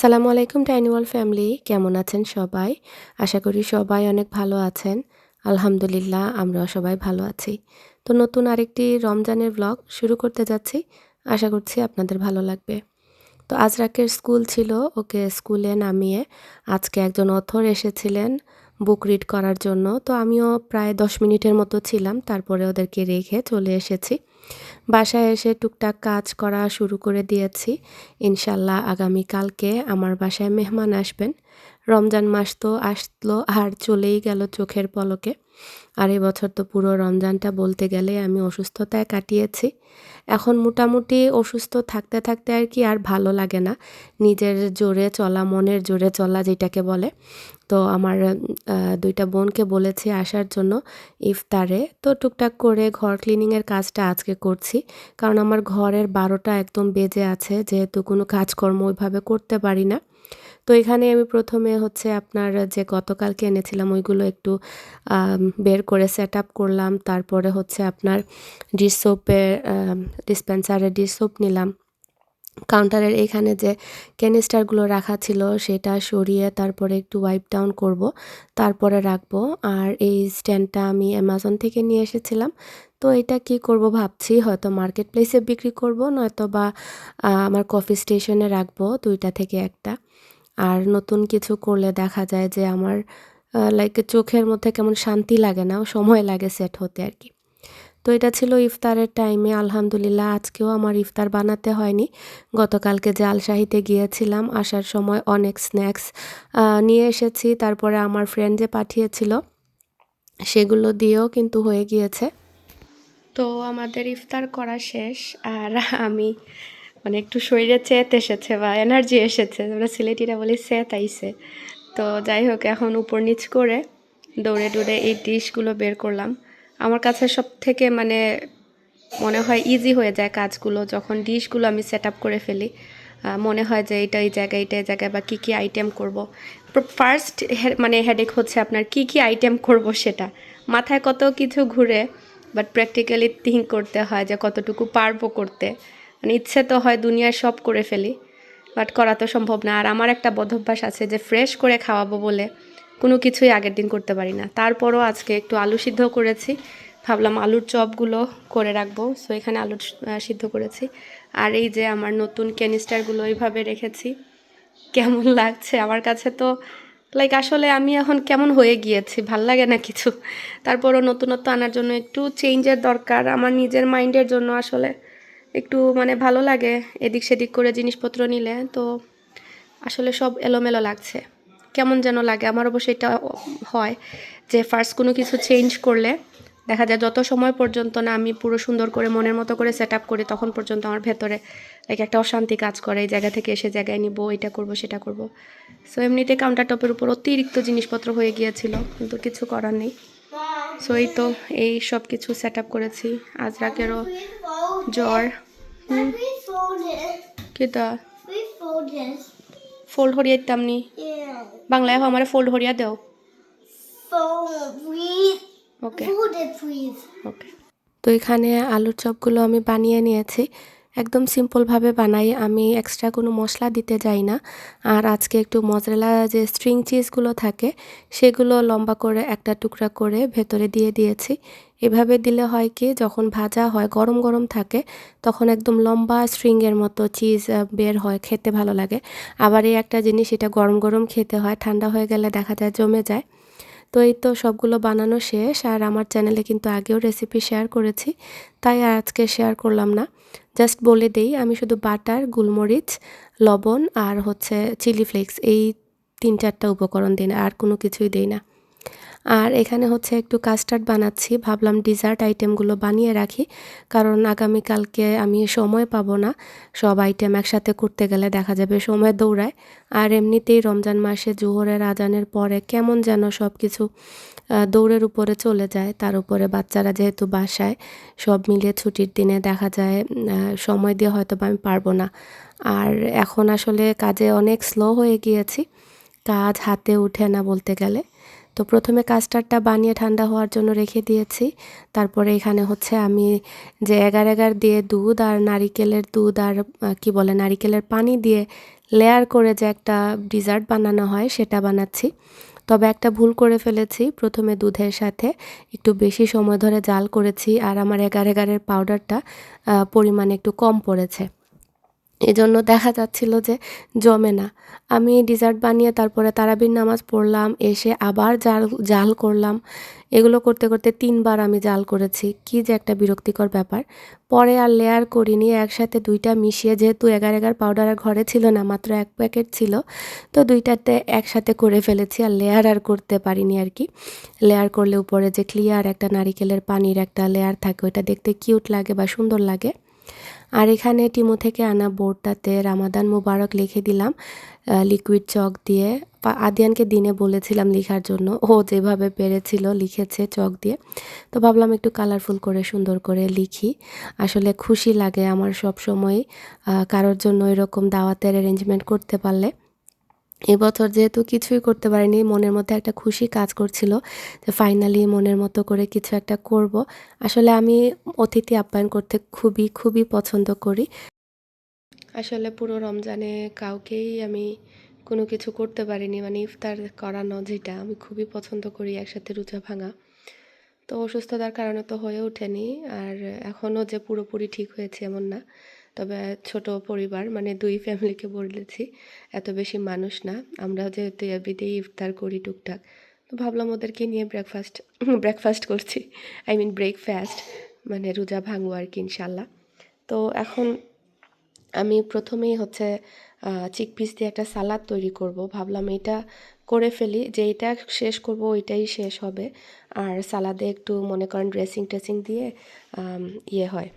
আসসালামু আলাইকুম টাইনিওয়াল ফ্যামিলি, কেমন আছেন সবাই? আশা করি সবাই অনেক ভালো আছেন। আলহামদুলিল্লাহ, আমরাও সবাই ভালো আছি। তো নতুন আরেকটি রমজানের ব্লগ শুরু করতে যাচ্ছি। আশা করছি আপনাদের ভালো লাগবে। তো আজরাকের স্কুল ছিল, ওকে স্কুলে নামিয়ে আজকে একজন অথর এসেছিলেন বুক রিড করার জন্য। তো আমিও প্রায় দশ মিনিটের মতো ছিলাম, তারপরে ওদেরকে রেখে চলে এসেছি। বাসায় এসে টুকটাক কাজ করা শুরু করে দিয়েছি। ইনশাল্লাহ আগামীকালকে আমার বাসায় মেহমান আসবেন। রমজান মাস তো আসলো, আর চলেই গেল চোখের পলকে। আর এবছর তো পুরো রমজানটা বলতে গেলে আমি অসুস্থতায় কাটিয়েছি। এখন মোটামুটি অসুস্থ থাকতে থাকতে আর কি আর ভালো লাগে না। নিজের জোরে চলা, মনের জোরে চলা যেটাকে বলে। তো আমার দুইটা বোনকে বলেছি আসার জন্য ইফতারে। তো টুকটাক করে ঘর ক্লিনিংয়ের কাজটা আজকে করছি। কারণ আমার ঘরের বারোটা একদম বেজে আছে, যেহেতু কোনো কাজকর্ম ওইভাবে করতে পারি না। তো এখানে আমি প্রথমে হচ্ছে আপনার যে গতকালকে এনেছিলাম ওইগুলো একটু বের করে সেট আপ করলাম। তারপরে হচ্ছে আপনার ডিশ সোপের ডিসপেন্সারে সোপ নিলাম। কাউন্টারের এখানে যে ক্যানিস্টারগুলো রাখা ছিল সেটা সরিয়ে তারপরে একটু ওয়াইপ ডাউন করব। তারপরে রাখব। আর এই স্ট্যান্ডটা আমি অ্যামাজন থেকে নিয়ে এসেছিলাম। তো এটা কি করব ভাবছি, হয়তো মার্কেট প্লেসে বিক্রি করব নয়তো বা আমার কফি স্টেশনে রাখব দুইটা থেকে একটা। আর নতুন কিছু করলে দেখা যায় যে আমার লাইক চোখের মধ্যে কেমন শান্তি লাগে না, সময় লাগে সেট হতে আর কি। তো এটা ছিল ইফতারের টাইমে আলহামদুলিল্লাহ আজকেও আমার ইফতার বানাতে হয়নি। গতকালকে যে আলশাহিতে গিয়েছিলাম, আসার সময় অনেক স্ন্যাক্স নিয়ে এসেছি। তারপরে আমার ফ্রেন্ড যে পাঠিয়েছিল, সেগুলো দিয়েও কিন্তু হয়ে গিয়েছে। তো আমাদের ইফতার করা শেষ, আর আমি মানে একটু শরীরে চেত এসেছে বা এনার্জি এসেছে। আমরা সিলেটিরা বলি সেত আইসে তো যাই হোক, এখন উপর নিচ করে দৌড়ে দৌড়ে এই ডিশগুলো বের করলাম। আমার কাছে সব থেকে মানে মনে হয় ইজি হয়ে যায় কাজগুলো। যখন ডিশগুলো আমি সেট আপ করে ফেলি মনে হয় যে এটা এই জায়গায় এটা এই জায়গায় বা কী কী আইটেম করব। ফার্স্ট মানে হেডেক হচ্ছে আপনার কি কি আইটেম করব সেটা। মাথায় কত কিছু ঘুরে বাট প্র্যাকটিক্যালি থিঙ্ক করতে হয় যে কতটুকু পারব করতে। মানে ইচ্ছে তো হয় দুনিয়ার সব করে ফেলি বাট করা তো সম্ভব না। আর আমার একটা বদভ্যাস আছে যে ফ্রেশ করে খাওয়াবো বলে কোনো কিছুই আগের দিন করতে পারি না। তারপরও আজকে একটু আলু সিদ্ধ করেছি, ভাবলাম আলুর চপগুলো করে রাখব। সো এখানে আলু সিদ্ধ করেছি। আর এই যে আমার নতুন ক্যানিস্টারগুলো এইভাবে রেখেছি, কেমন লাগছে? আমার কাছে তো লাইক আসলে আমি এখন কেমন হয়ে গিয়েছি? ভালো লাগে না কিছু। তারপরও নতুনত্ব আনার জন্য একটু চেঞ্জের দরকার। আমার নিজের মাইন্ডের জন্য আসলে একটু মানে ভালো লাগে এদিক সেদিক করে জিনিসপত্র নিলে, তো আসলে সব এলোমেলো লাগছে। কেমন যেন লাগে। আমার অবশ্য এটা হয় যে ফার্স্ট কোনো কিছু চেঞ্জ করলে দেখা যায় যত সময় পর্যন্ত না আমি পুরো সুন্দর করে মনের মতো করে সেট আপ করি, তখন পর্যন্ত আমার ভেতরে লাইক একটা অশান্তি কাজ করে। এই জায়গা থেকে এসে জায়গায় নিব, এটা করব, সেটা করব। সো এমনিতে কাউন্টার টপের উপর অতিরিক্ত জিনিসপত্র হয়ে গিয়েছিল, কিন্তু কিছু করার নেই। সো এই তো এই সব কিছু সেট আপ করেছি আজরাকেরও জ্বর কিতা? ফোল্ড হরিয়া দিতাম নি? বাংলায় আমার ফোল্ড হরিয়া দেও। ওকে ওকে তো এখানে আলুর চপগুলো আমি বানিয়ে নিয়েছি। একদম সিম্পলভাবে বানাই। আমি এক্সট্রা কোনো মশলা দিতে যাই না। আর আজকে একটু মজরেলা যে স্ট্রিং চিজগুলো থাকে, সেগুলো লম্বা করে একটা টুকরা করে ভেতরে দিয়ে দিয়েছি। এভাবে দিলে হয় কি, যখন ভাজা হয়, গরম গরম থাকে, তখন একদম লম্বা স্ট্রিংয়ের মতো চিজ বের হয়, খেতে ভালো লাগে। আবার এই একটা জিনিস, এটা গরম গরম খেতে হয়, ঠান্ডা হয়ে গেলে দেখা যায় জমে যায়। তো এই তো সবগুলো বানানো শেষ। আর আমার চ্যানেলে কিন্তু আগেও রেসিপি শেয়ার করেছি, তাই আজকে শেয়ার করলাম না। জাস্ট বলে দেই, আমি শুধু বাটার, গোলমরিচ, লবণ আর হচ্ছে চিলি ফ্লেক্স, এই তিন চারটা উপকরণ দিই না, আর কোনো কিছুই দিই না। আর এখানে হচ্ছে একটু কাস্টার্ড বানাচ্ছি। ভাবলাম ডিজার্ট আইটেমগুলো বানিয়ে রাখি। কারণ আগামীকালকে আমি সময় পাবো না। সব আইটেম একসাথে করতে গেলে দেখা যাবে সময় দৌড়ায়। আর এমনিতেই রমজান মাসে জোহরের, আজানের পরে কেমন যেন সব কিছু দৌড়ের উপরে চলে যায়। তার উপরে বাচ্চারা যেহেতু বাসায়, সব মিলিয়ে ছুটির দিনে দেখা যায় সময় দিয়ে হয়তো আমি পারব না। আর এখন আসলে কাজে অনেক স্লো হয়ে গিয়েছি। কাজ হাতে উঠে না বলতে গেলে। তো প্রথমে কাস্টারটা বানিয়ে ঠান্ডা হওয়ার জন্য রেখে দিয়েছি। তারপরে এখানে হচ্ছে আমি যে এগার এগার দিয়ে দুধ আর নারিকেলের দুধ আর কি বলে, নারিকেলের পানি দিয়ে লেয়ার করে যে একটা ডিজার্ট বানানো হয় সেটা বানাচ্ছি। তবে একটা ভুল করে ফেলেছি প্রথমে দুধের সাথে। একটু বেশি সময় ধরে জাল করেছি আর আমার এগার এগারের পাউডারটা পরিমাণ একটু কম পড়েছে। এজন্য দেখা যাচ্ছিল যে জমে না। আমি ডিজার্ট বানিয়ে তারপরে তারাবির নামাজ পড়লাম, এসে আবার জাল জাল করলাম। এগুলো করতে করতে তিনবার আমি জাল করেছি। কি যে একটা বিরক্তিকর ব্যাপার। পরে আর লেয়ার করিনি, একসাথে দুইটা মিশিয়ে যেহেতু এগার এগার পাউডার আর ঘরে ছিল না, মাত্র এক প্যাকেট ছিল, তো দুইটাতে একসাথে করে ফেলেছি আর লেয়ার আর করতে পারিনি আর কি। লেয়ার করলে উপরে যে ক্লিয়ার একটা নারিকেলের পানির একটা লেয়ার থাকে, ওইটা দেখতে কিউট লাগে বা সুন্দর লাগে। আর এখানে টিমো থেকে আনা বোর্ডটাতে রামাদান মুবারক লিখে দিলাম লিকুইড চক দিয়ে। আদিয়ানকে দিনে বলেছিলাম লিখার জন্য, ও যেভাবে পেরেছিল লিখেছে চক দিয়ে। তো ভাবলাম একটু কালারফুল করে, সুন্দর করে লিখি। আসলে খুশি লাগে আমার সব সময় কারোর জন্য এরকম দাওয়াতের অ্যারেঞ্জমেন্ট করতে পারলে। এবছর যেহেতু কিছুই করতে পারিনি, মনের মধ্যে একটা খুশি কাজ করছিল যে ফাইনালি মনের মতো করে কিছু একটা করব। আসলে আমি অতিথি আপ্যায়ন করতে খুবই খুবই পছন্দ করি। আসলে পুরো রমজানে কাউকেই আমি কোনো কিছু করতে পারিনি মানে ইফতার করানো যেটা, আমি খুবই পছন্দ করি একসাথে রুচা ভাঙা। তো অসুস্থতার কারণে তো হয়ে ওঠেনি, আর এখনও যে পুরোপুরি ঠিক হয়েছে এমন না। তবে ছোট পরিবার মানে দুই ফ্যামিলিকে বলেছি, এত বেশি মানুষ না। আমরা যেহেতু এভরিডেই ইফতার করি টুকটাক। তো ভাবলাম ওদেরকে নিয়ে ব্রেকফাস্ট ব্রেকফাস্ট করছি। আই মিন ব্রেকফাস্ট মানে রোজা ভাঙবো আর কি ইনশাল্লাহ। তো এখন আমি প্রথমেই হচ্ছে চিকপিস দিয়ে একটা সালাদ তৈরি করব। ভাবলাম এটা করে ফেলি। যে এটা শেষ করব, ওইটাই শেষ হবে। আর সালাদে একটু মনে করেন ড্রেসিং ট্রেসিং দিয়ে ইয়ে হয়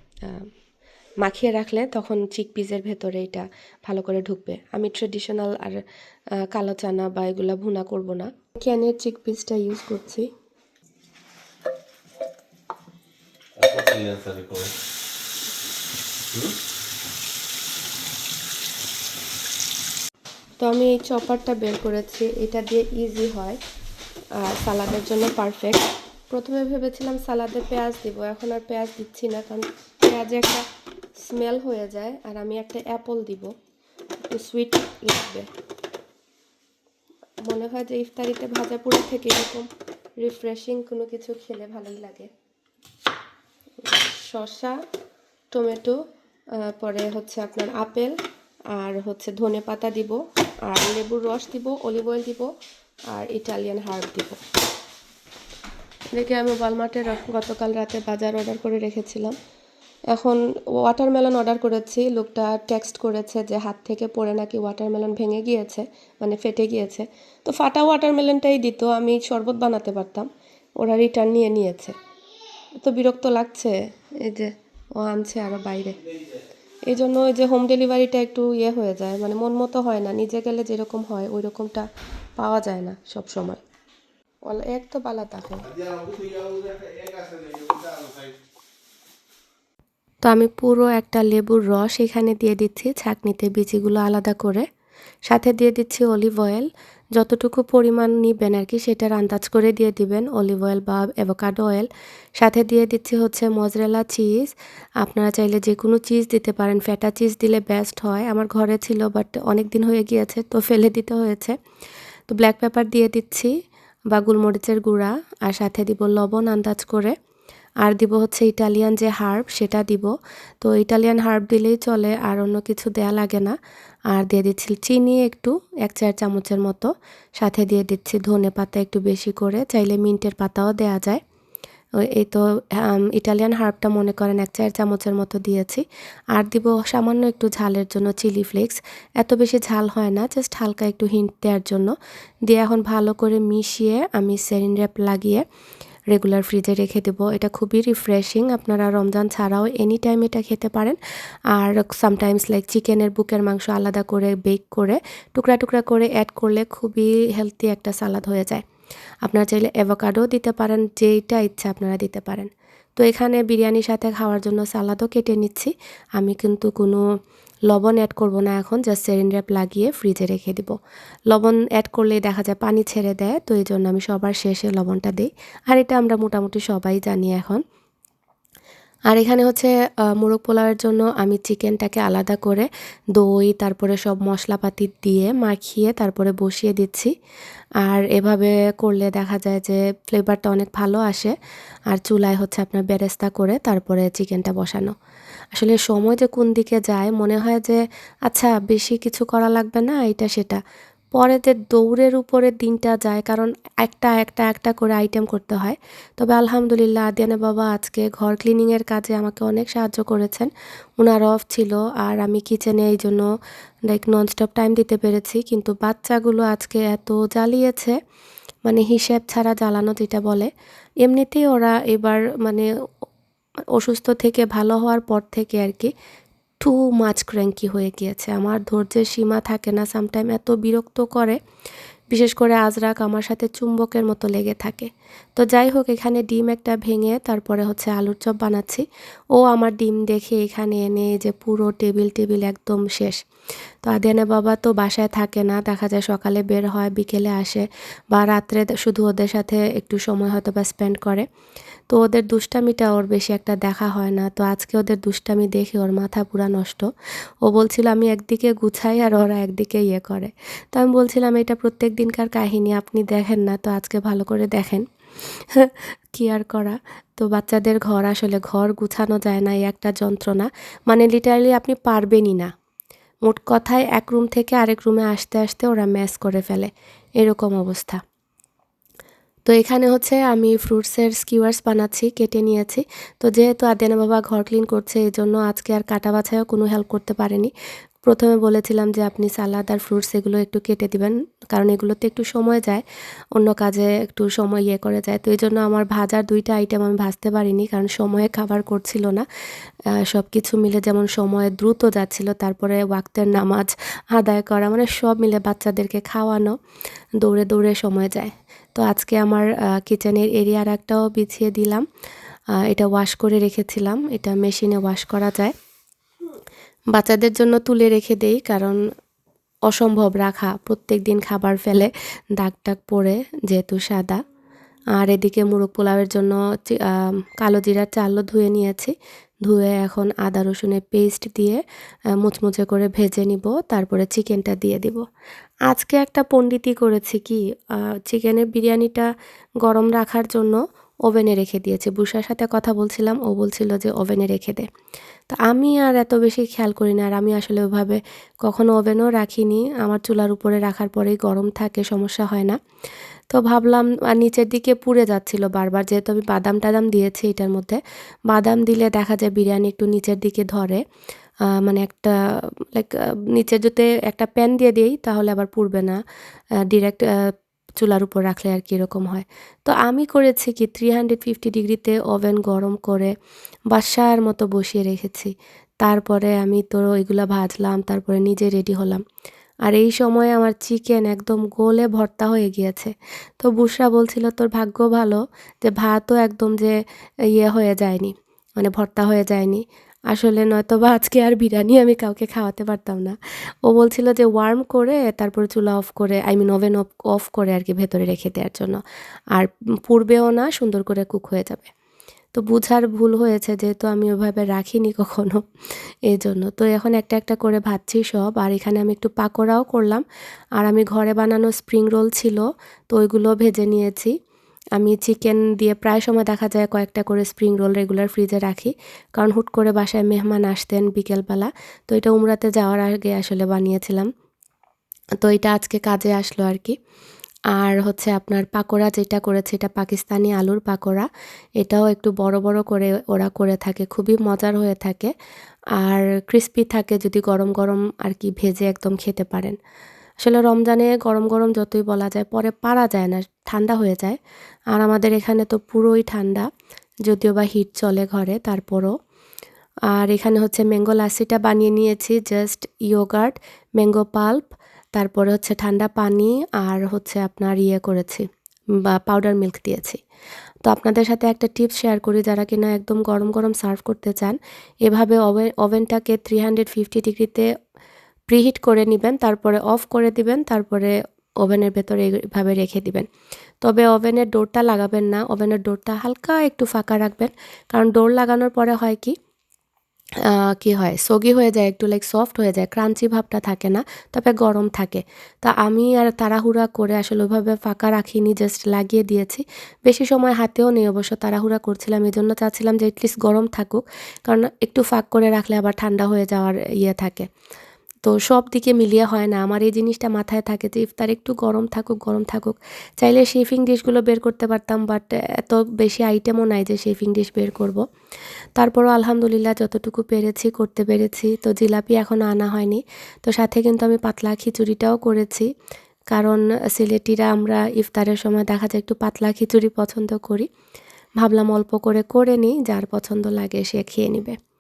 মাখিয়ে রাখলে তখন চিক পিসের ভেতরে এটা ভালো করে ঢুকবে। আমি ট্রেডিশনাল আর কালো চানা বা এগুলা ভুনা করব না। ক্যানের চিক পিসটা ইউজ করছি তো আমি এই চপারটা বের করেছি। এটা দিয়ে ইজি হয়। আর সালাদের জন্য পারফেক্ট প্রথমে ভেবেছিলাম সালাদে পেঁয়াজ দিব। এখন আর পেঁয়াজ দিচ্ছি না। কারণ পেঁয়াজে একটা স্মেল হয়ে যায় আর আমি একটা অ্যাপল দিব, একটু সুইট লাগবে। মনে হয় যে ইফতারিতে ভাজা পুরো থেকে এরকম রিফ্রেশিং কোনো কিছু খেলে ভালোই লাগে। শসা টমেটো পরে হচ্ছে আপনার আপেল, আর হচ্ছে ধনে পাতা দিব, আর লেবুর রস দিব অলিভ অয়েল দিব, আর ইটালিয়ান হার্ব দিব। দেখে আমি ওয়ালমার্টের গতকাল রাতে বাজার অর্ডার করে রেখেছিলাম। এখন ওয়াটারমেলন অর্ডার করেছি। লোকটা টেক্সট করেছে যে হাত থেকে পড়ে নাকি ওয়াটারমেলন ভেঙে গিয়েছে মানে ফেটে গিয়েছে। তো ফাটা ওয়াটারমেলনটাই দিত, আমি শরবত বানাতে পারতাম। ওরা রিটার্ন নিয়ে নিয়েছে। তো বিরক্ত লাগছে, এই যে ও আনছে আরও বাইরে। এই জন্য ওই যে হোম ডেলিভারিটা একটু ইয়ে হয়ে যায় মানে মন মতো হয় না। নিজে গেলে যেরকম হয় ওই রকমটা পাওয়া যায় না সব সময় এক তো পালা থাকে তো আমি পুরো একটা লেবুর রস এখানে দিয়ে দিচ্ছি, ছাঁকনিতে বিচিগুলো আলাদা করে। সাথে দিয়ে দিচ্ছি অলিভ অয়েল যতটুকু পরিমাণ নিবেন আর কি সেটার আন্দাজ করে দিয়ে দিবেন অলিভ অয়েল বা অ্যাভোকাডো অয়েল সাথে দিয়ে দিচ্ছি হচ্ছে মজরেলা চিজ আপনারা চাইলে যে কোনো চিজ দিতে পারেন ফ্যাটা চিজ দিলে বেস্ট হয়। আমার ঘরে ছিল বাট অনেক দিন হয়ে গিয়েছে, তো ফেলে দিতে হয়েছে। তো ব্ল্যাক পেপার দিয়ে দিচ্ছি, বা গোলমরিচের গুঁড়া, আর সাথে দিব লবণ আন্দাজ করে। আর দিব হচ্ছে ইটালিয়ান যে হার্ব, সেটা দিব। তো ইটালিয়ান হার্ব দিলেই চলে, আর অন্য কিছু দেয়া লাগে না। আর দিয়ে দিচ্ছি চিনি একটু, এক চার চামচের মতো। সাথে দিয়ে দিচ্ছি ধনে পাতা একটু বেশি করে, চাইলে মিন্টের পাতাও দেয়া যায়। এই তো ইটালিয়ান হার্বটা মনে করেন এক চার চামচের মতো দিয়েছি। আর দিব সামান্য একটু ঝালের জন্য চিলি ফ্লেক্স। এত বেশি ঝাল হয় না, জাস্ট হালকা একটু হিন্ট দেওয়ার জন্য। দিয়ে এখন ভালো করে মিশিয়ে আমি সেরিন র্যাপ লাগিয়ে রেগুলার ফ্রিজে রেখে দেব। এটা খুবই রিফ্রেশিং আপনারা রমজান ছাড়াও এনি টাইম এটা খেতে পারেন। আর সামটাইমস লাইক চিকেনের বুকের মাংস আলাদা করে বেক করে, টুকরা টুকরা করে অ্যাড করলে খুবই হেলদি একটা সালাদ হয়ে যায়। আপনারা চাইলে অ্যাভোকাডো দিতে পারেন, যেইটা ইচ্ছা আপনারা দিতে পারেন। তো এখানে বিরিয়ানির সাথে খাওয়ার জন্য সালাদও কেটে নিচ্ছি। আমি কিন্তু কোনো লবণ অ্যাড করব না এখন জাস্ট সেরিন র্যাপ লাগিয়ে ফ্রিজে রেখে দিব। লবণ অ্যাড করলে দেখা যায় পানি ছেড়ে দেয়, তো এই জন্য আমি সবার শেষে লবণটা দিই। আর এটা আমরা মোটামুটি সবাই জানি এখন। আর এখানে হচ্ছে মোরগ পোলাওয়ের জন্য আমি চিকেনটাকে আলাদা করে দই, তারপরে সব মশলাপাতি দিয়ে মাখিয়ে তারপরে বসিয়ে দিচ্ছি। আর এভাবে করলে দেখা যায় যে ফ্লেভারটা অনেক ভালো আসে। আর চুলায় হচ্ছে আপনার বেরেস্তা করে তারপরে চিকেনটা বসানো। আসলে সময় যে কোন দিকে যায়? মনে হয় যে আচ্ছা বেশি কিছু করা লাগবে না, এটা সেটা। পরে যে দৌড়ের উপরে দিনটা যায়, কারণ একটা একটা একটা করে আইটেম করতে হয়। তবে আলহামদুলিল্লাহ, আদিয়ানা বাবা আজকে ঘর ক্লিনিংয়ের কাজে আমাকে অনেক সাহায্য করেছেন। ওনার অফ ছিল, আর আমি কিচেনে এই জন্য লাইক ননস্টপ টাইম দিতে পেরেছি। কিন্তু বাচ্চাগুলো আজকে এত জ্বালিয়েছে মানে হিসেব ছাড়া জ্বালানো যেটা বলে, এমনিতেই ওরা এবার মানে অসুস্থ থেকে ভালো হওয়ার পর থেকে আর কি টু মাছ ক্র্যাঙ্কি হয়ে গিয়েছে। আমার ধৈর্যের সীমা থাকে না সামটাইম এত বিরক্ত করে। বিশেষ করে আজরাক আমার সাথে চুম্বকের মতো লেগে থাকে। তো যাই হোক, এখানে ডিম একটা ভেঙে তারপরে হচ্ছে আলুর চপ বানাচ্ছি। ও আমার ডিম দেখে এখানে এনে যে পুরো টেবিল টেবিল একদম শেষ। তো আদিয়ানা বাবা তো বাসায় থাকে না, দেখা যায় সকালে বের হয়, বিকেলে আসে বা রাত্রে শুধু ওদের সাথে একটু সময় হয়তো বা স্পেন্ড করে। তো ওদের দুষ্টামিটা ওর বেশি একটা দেখা হয় না। তো আজকে ওদের দুষ্টামি দেখে ওর মাথা পুরা নষ্ট। ও বলছিল, আমি একদিকে গুছাই আর ওরা একদিকে ইয়ে করে। তো আমি বলছিলাম, এটা প্রত্যেক দিনকার কাহিনী, আপনি দেখেন না, তো আজকে ভালো করে দেখেন। কি আর করা? তো বাচ্চাদের ঘর আসলে ঘর গুছানো যায় না, এই একটা যন্ত্রণা। মানে লিটারালি আপনি পারবেনই না। মোট কথায় এক রুম থেকে আরেক রুমে আসতে আসতে ওরা ম্যাচ করে ফেলে। এরকম অবস্থা। তো এখানে হচ্ছে আমি ফ্রুটসের স্কিওয়ার্স বানাচ্ছি, কেটে নিয়েছি। তো যেহেতু আদিয়ানা বাবা ঘর ক্লিন করছে এই জন্য আজকে আর কাটা বাছায়ও কোনো হেল্প করতে পারেনি। প্রথমে বলেছিলাম যে আপনি সালাদ আর ফ্রুটস এগুলো একটু কেটে দিবেন, কারণ এগুলোতে একটু সময় যায়, অন্য কাজে একটু সময় ইয়ে করে যায়। তো এই জন্য আমার ভাজার দুইটা আইটেম আমি ভাজতে পারিনি, কারণ সময়ে খাবার করছিল না। সব কিছু মিলে যেমন সময় দ্রুত যাচ্ছিল, তারপরে ওয়াক্তের নামাজ আদায় করা মানে সব মিলে বাচ্চাদেরকে খাওয়ানো, দৌড়ে দৌড়ে সময় যায়। তো আজকে আমার কিচেনের এরিয়ার একটাও বিছিয়ে দিলাম। এটা ওয়াশ করে রেখেছিলাম, এটা মেশিনে ওয়াশ করা যায়। বাচ্চাদের জন্য তুলে রেখে দেই, কারণ অসম্ভব রাখা। প্রত্যেক দিন খাবার ফেলে দাগ টাগ পড়ে যেহেতু সাদা। আর এদিকে মুরগ পোলাওয়ের জন্য কালো জিরার চালও ধুয়ে নিয়েছি। ধুয়ে এখন আদা রসুনের পেস্ট দিয়ে মুচমুচে করে ভেজে নিব, তারপরে চিকেনটা দিয়ে দিব। আজকে একটা পণ্ডিতি করেছি কি চিকেনের বিরিয়ানিটা গরম রাখার জন্য ওভেনে রেখে দিয়েছে। বুসার সাথে কথা বলছিলাম, ও বলছিল যে ওভেনে রেখে দে। তো আমি আর এত বেশি খেয়াল করি না আর আমি আসলে ওইভাবে কখনো ওভেনও রাখিনি। আমার চুলার উপরে রাখার পরেই গরম থাকে, সমস্যা হয় না। তো ভাবলাম, আর নিচের দিকে পুড়ে যাচ্ছিল বারবার। যেহেতু আমি বাদাম টাদাম দিয়েছি এটার মধ্যে, বাদাম দিলে দেখা যায় বিরিয়ানি একটু নিচের দিকে ধরে। মানে একটা লাইক নিচের যদি একটা প্যান দিয়ে দিই, তাহলে আবার পুড়বে না। ডিরেক্ট চুলার উপর রাখলে আর কি হয়। তো আমি করেছি কি থ্রি হান্ড্রেড ফিফটি ডিগ্রিতে ওভেন গরম করে বাসার মতো বসিয়ে রেখেছি। তারপরে আমি তো ওইগুলো ভাজলাম, তারপরে নিজে রেডি হলাম। আর এই সময় আমার চিকেন একদম গোলে ভর্তা হয়ে গিয়েছে। তো বুসরা বলছিল, তোর ভাগ্য ভালো যে ভাতও একদম যে ইয়ে হয়ে যায়নি মানে ভর্তা হয়ে যায়নি। আসলে নয়তো বা আজকে আর বিরিয়ানি আমি কাউকে খাওয়াতে পারতাম না। ও বলছিল যে ওয়ার্ম করে, তারপরে চুলা অফ করে I mean oven off off করে আর কি ভেতরে রেখে দেওয়ার জন্য। আর পূর্বেও না সুন্দর করে কুক হয়ে যাবে। তো বুঝার ভুল হয়েছে, যেহেতু আমি ওভাবে রাখিনি কখনো এই জন্য তো এখন একটা একটা করে ভাবছি সব, আর এখানে আমি একটু পাকোড়াও করলাম। আর আমি ঘরে বানানো স্প্রিং রোল ছিল, তো ওইগুলো ভেজে নিয়েছি। আমি চিকেন দিয়ে প্রায় সময় দেখা যায় কয়েকটা করে স্প্রিং রোল রেগুলার ফ্রিজে রাখি। কারণ হুট করে বাসায় মেহমান আসতেন বিকেলবেলা, তো এটা উমরাতে যাওয়ার আগে আসলে বানিয়েছিলাম। তো এটা আজকে কাজে আসলো আর কি আর হচ্ছে আপনার পাকোড়া যেটা করেছে, এটা পাকিস্তানি আলুর পাকোড়া। এটাও একটু বড় বড় করে ওরা করে থাকে, খুবই মজার হয়ে থাকে। আর ক্রিস্পি থাকে যদি গরম গরম আর কি ভেজে একদম খেতে পারেন। আসলে রমজানে গরম গরম যতই বলা যায়, পরে পারা যায় না, ঠান্ডা হয়ে যায়। আর আমাদের এখানে তো পুরোই ঠান্ডা, যদিও বা হিট চলে ঘরে তারপরও। আর এখানে হচ্ছে ম্যাঙ্গো লাসিটা বানিয়ে নিয়েছি জাস্ট ইয়োগার্ট ম্যাঙ্গো পাল্প তারপরে হচ্ছে ঠান্ডা পানি আর হচ্ছে আপনার ইয়ে করেছি, বা পাউডার মিল্ক দিয়েছি। তো আপনাদের সাথে একটা টিপস শেয়ার করি, যারা কিনা একদম গরম গরম সার্ভ করতে চান, এভাবে ওভেন ওভেনটাকে থ্রি হান্ড্রেড ফিফটি ডিগ্রিতে প্রিহিট করে নেবেন, তারপরে অফ করে দিবেন, তারপরে ওভেনের ভেতরে এইভাবে রেখে দিবেন। তবে ওভেনের ডোরটা লাগাবেন না, ওভেনের ডোরটা হালকা একটু ফাঁকা রাখবেন। কারণ ডোর লাগানোর পরে হয় কি কি হয় সগি হয়ে যায় একটু লাইক সফট হয়ে যায় ক্রাঞ্চি ভাবটা থাকে না, তবে গরম থাকে। তা আমি আর তাড়াহুড়া করে আসলে ওইভাবে ফাঁকা রাখিনি জাস্ট লাগিয়ে দিয়েছি। বেশি সময় হাতেও নেই, অবশ্য তাড়াহুড়া করছিলাম এই জন্য চাচ্ছিলাম যে এটলিস্ট গরম থাকুক। কারণ একটু ফাঁক করে রাখলে আবার ঠান্ডা হয়ে যাওয়ার ইয়ে থাকে। তো সব দিকে মিলিয়ে হয় না। আমার এই জিনিসটা মাথায় থাকে যে, ইফতার একটু গরম থাকুক গরম থাকুক। চাইলে শেফিং ডিশগুলো বের করতে পারতাম বাট এত বেশি আইটেমও নাই যে শেফিং ডিশ বের করব। তারপরও আলহামদুলিল্লাহ যতটুকু পেরেছি, করতে পেরেছি। তো জিলাপি এখনও আনা হয়নি। তো সাথে কিন্তু আমি পাতলা খিচুড়িটাও করেছি। কারণ সিলেটিরা আমরা ইফতারের সময় দেখা যায় একটু পাতলা খিচুড়ি পছন্দ করি। ভাবলাম অল্প করে করে নিই, যার পছন্দ লাগে সে খেয়ে নিবে।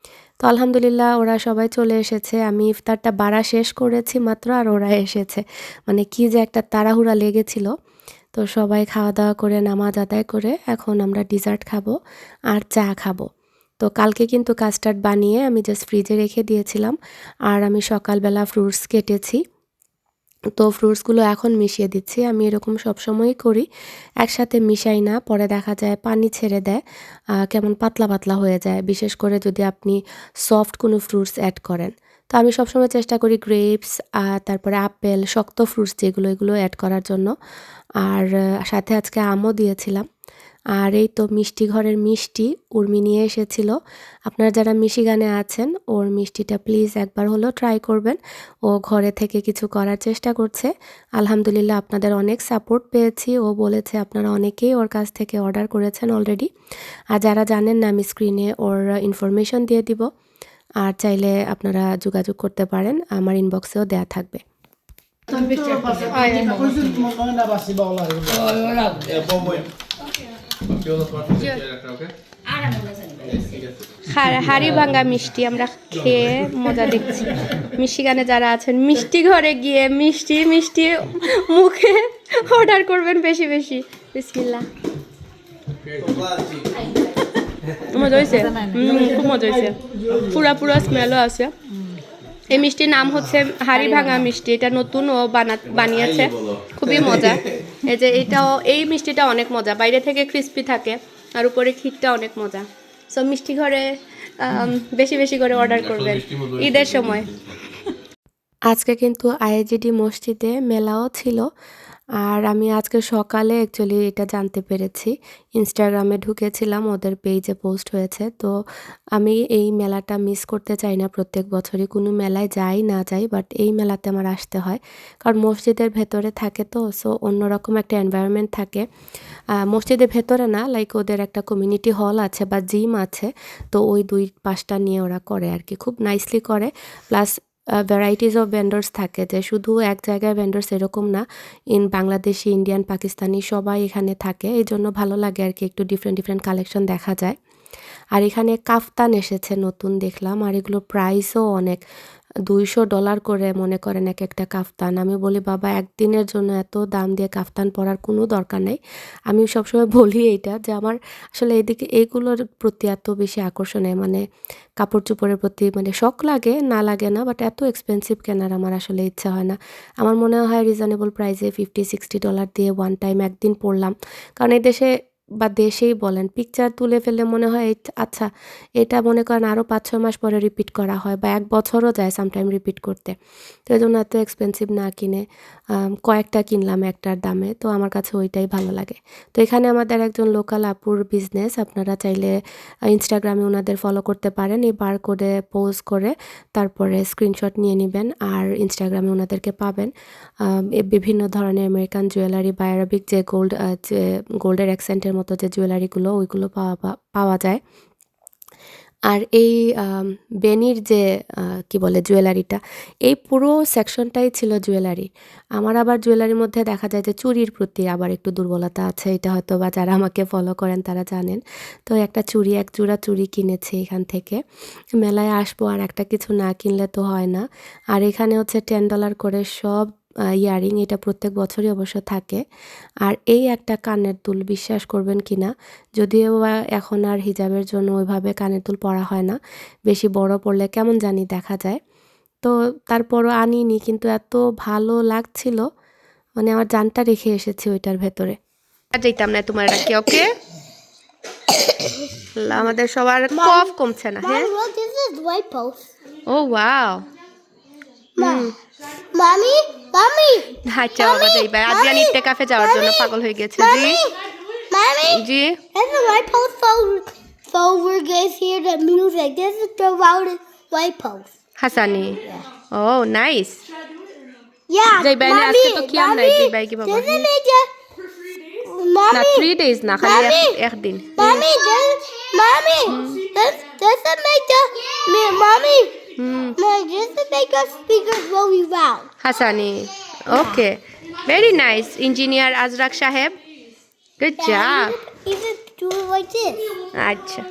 তো আলহামদুলিল্লাহ ওরা সবাই চলে এসেছে। আমি ইফতারটা বাড়া শেষ করেছি মাত্র আর ওরা এসেছে। মানে কি যে একটা তাড়াহুড়া লেগেছিল। তো সবাই খাওয়া দাওয়া করে, নামাজ আদায় করে এখন আমরা ডিজার্ট খাব আর চা খাব। তো কালকে কিন্তু কাস্টার্ড বানিয়ে আমি জাস্ট ফ্রিজে রেখে দিয়েছিলাম। আর আমি সকালবেলা ফ্রুটস কেটেছি। তো ফ্রুটসগুলো এখন মিশিয়ে দিচ্ছি। আমি এরকম সবসময়ই করি। একসাথে মিশাই না, পরে দেখা যায় পানি ছেড়ে দেয়। কেমন পাতলা পাতলা হয়ে যায়। বিশেষ করে যদি আপনি সফট কোনো ফ্রুটস অ্যাড করেন। তো আমি সবসময় চেষ্টা করি গ্রেপস তারপরে আপেল, শক্ত ফ্রুটস যেগুলো, এগুলো অ্যাড করার জন্য। আর সাথে আজকে আমও দিয়েছিলাম। আর এই তো মিষ্টি ঘরের মিষ্টি উর্মি নিয়ে এসেছিল আপনারা যারা মিশিগানে আছেন ওর মিষ্টিটা প্লিজ একবার হলো ট্রাই করবেন ও ঘরে থেকে কিছু করার চেষ্টা করছে আলহামদুলিল্লাহ আপনাদের অনেক সাপোর্ট পেয়েছি ও বলেছে আপনারা অনেকেই ওর কাছ থেকে অর্ডার করেছেন অলরেডি আর যারা জানেন না আমি স্ক্রিনে ওর ইনফরমেশন দিয়ে দিব আর চাইলে আপনারা যোগাযোগ করতে পারেন আমার ইনবক্সেও দেয়া থাকবে হাড়ি ভাঙ্গা মিষ্টি আমরা খেয়ে মজা দেখছি। মিষ্টিগানে যারা আছেন, মিষ্টি ঘরে গিয়ে মিষ্টি মিষ্টি মুখে অর্ডার করবেন বেশি বেশি। বিসমিল্লা মজা হয়েছে খুব মজা হয়েছে পুরা পুরা স্মেলও আছে। এই মিষ্টির নাম হচ্ছে হাড়ি ভাঙা মিষ্টি। এটা নতুন ও বানা বানিয়েছে। খুবই মজা। এই যে এটাও এই মিষ্টিটা অনেক মজা। বাইরে থেকে ক্রিস্পি থাকে আর উপরে ক্ষীরটা অনেক মজা। সো মিষ্টি ঘরে বেশি বেশি করে অর্ডার করবেন। ঈদের সময়। আজকে কিন্তু আইএজিডি মসজিদে মেলাও ছিল। আর আমি আজকে সকালে অ্যাকচুয়ালি এটা জানতে পেরেছি। ইনস্টাগ্রামে ঢুকেছিলাম, ওদের পেজে পোস্ট হয়েছে। তো আমি এই মেলাটা মিস করতে চাই না প্রত্যেক বছরই। কোনো মেলায় যাই না যাই বাট এই মেলাতে আমার আসতে হয়। কারণ মসজিদের ভেতরে থাকে তো সো অন্যরকম একটা এনভায়রনমেন্ট থাকে। মসজিদের ভেতরে না লাইক ওদের একটা কমিউনিটি হল আছে বা জিম আছে। তো ওই দুই পাঁচটা নিয়ে ওরা করে আর কি। খুব নাইসলি করে। প্লাস ভ্যারাইটিস অফ ভেন্ডার্স থাকে যে শুধু এক জায়গায় ভেন্ডার্স এরকম না ইন বাংলাদেশি ইন্ডিয়ান পাকিস্তানি সবাই এখানে থাকে। এই জন্য ভালো লাগে আর কি একটু ডিফারেন্ট ডিফারেন্ট কালেকশন দেখা যায়। আর এখানে কাফতান এসেছে নতুন দেখলাম, আর এগুলো প্রাইসও অনেক। দুইশো ডলার করে মনে করেন এক একটা কাফতান। আমি বলি, বাবা, একদিনের জন্য এত দাম দিয়ে কাফতান পরার কোনো দরকার নেই। আমি সবসময় বলি এইটা যে, আমার আসলে এদিকে এইগুলোর প্রতি এত বেশি আকর্ষণ মানে কাপড় চোপড়ের প্রতি মানে শখ লাগে, না লাগে না বাট এত এক্সপেন্সিভ কেনার আমার আসলে ইচ্ছা হয় না। আমার মনে হয় রিজনেবল প্রাইসে ফিফটি সিক্সটি ডলার দিয়ে ওয়ান টাইম একদিন পরলাম। কারণ এই দেশে বা দেশেই বলেন পিকচার তুলে ফেললে মনে হয় আচ্ছা এটা মনে করেন আরও পাঁচ ছয় মাস পরে রিপিট করা হয় বা এক বছরও যায় সামটাইম রিপিট করতে। তো এই জন্য এত এক্সপেন্সিভ না কিনে কয়েকটা কিনলাম একটার দামে, তো আমার কাছে ওইটাই ভালো লাগে। তো এখানে আমাদের একজন লোকাল আপুর বিজনেস আপনারা চাইলে ইনস্টাগ্রামে ওনাদের ফলো করতে পারেন, এই বার করে পোজ করে তারপরে স্ক্রিনশট নিয়ে নেবেন আর ইনস্টাগ্রামে ওনাদেরকে পাবেন। বিভিন্ন ধরনের আমেরিকান জুয়েলারি বা অ্যারাবিক যে গোল্ড যে গোল্ডের অ্যাক্সেন্টের মতো যে জুয়েলারিগুলো, ওইগুলো পাওয়া পাওয়া যায়। আর এই বেনির যে কি বলে জুয়েলারিটা, এই পুরো সেকশনটাই ছিল জুয়েলারি। আমার আবার জুয়েলারির মধ্যে দেখা যায় যে চুরির প্রতি আবার একটু দুর্বলতা আছে, এটা হয়তো বা যারা আমাকে ফলো করেন তারা জানেন। তো একটা চুরি, এক জোড়া চুরি কিনেছি এখান থেকে। মেলায় আসব আর একটা কিছু না কিনলে তো হয় না। আর এখানে হচ্ছে টেন ডলার করে সব ইয়ারিং এটা প্রত্যেক বছরই অবশ্য থাকে। আর এই একটা কানের দুল বিশ্বাস করবেন কি না যদিও এখন আর হিজাবের জন্য ওইভাবে কানের দুল পরা হয় না বেশি বড় পড়লে কেমন জানি দেখা যায়। তো তারপরও আনিনি কিন্তু এত ভালো লাগছিল মানে আমার জানটা রেখে এসেছি ওইটার ভেতরে। আর যেতাম না তোমার রাখি ওকে? আমাদের সবার কফ কমছে না হ্যাঁ. ও ওয়াও। Mom. Mommy, mommy, আচ্ছা বাবা যাইবা আদিয়ান ইটে কাফে যাওয়ার জন্য পাগল হয়ে গেছে জি mommy, mommy. G That's a white post. So, so we're going to hear the music. This is the loudest white post. হাসানি ও nice Yeah, Jai Bani, mommy, আজকে তো কিয়াম নাই, mommy, Jai Bai কি বাবা? This is major. না Mommy, three days না খালি এক- Mommy. একদিন mommy, this, mommy, this, this is major. Me, mommy, Mm. just to make our speakers we loud. Hasani. Okay. Very nice, Engineer Azraq Shaheb. Good job. Even do it like this. Acha.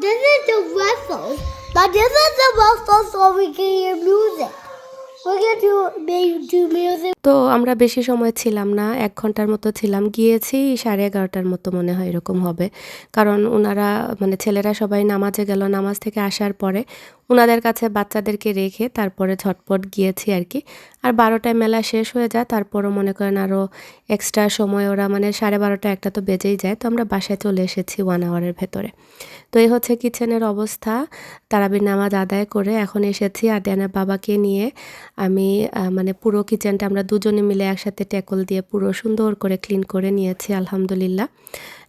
This is the ruffles. Now this is the ruffles so we can hear music. We can do. May do, do music. তো আমরা বেশি সময় ছিলাম না, এক ঘণ্টার মতো ছিলাম। গিয়েছি সাড়ে এগারোটার মতো মনে হয় এরকম হবে। কারণ ওনারা মানে ছেলেরা সবাই নামাজে গেল, নামাজ থেকে আসার পরে ওনাদের কাছে বাচ্চাদেরকে রেখে তারপরে ঝটপট গিয়েছি আর কি। আর বারোটায় মেলা শেষ হয়ে যায়, তারপরও মনে করেন আরও এক্সট্রা সময় ওরা মানে সাড়ে বারোটা একটা তো বেজেই যায়। তো আমরা বাসায় চলে এসেছি ওয়ান আওয়ারের ভেতরে। তো এই হচ্ছে কিচেনের অবস্থা। তারাবির নামাজ আদায় করে এখন এসেছি আদিয়ানের বাবাকে নিয়ে। আমি মানে পুরো কিচেনটা আমরা দুজনে মিলে একসাথে ট্যাকল দিয়ে পুরো সুন্দর করে ক্লিন করে নিয়েছি, আলহামদুলিল্লাহ।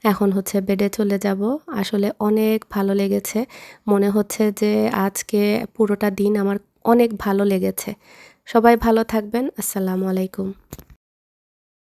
এখন হচ্ছে বেডে চলে যাব। আসলে অনেক ভালো লেগেছে। মনে হচ্ছে যে আজকে পুরোটা দিন আমার অনেক ভালো লেগেছে। সবাই ভালো থাকবেন। আসসালামু আলাইকুম।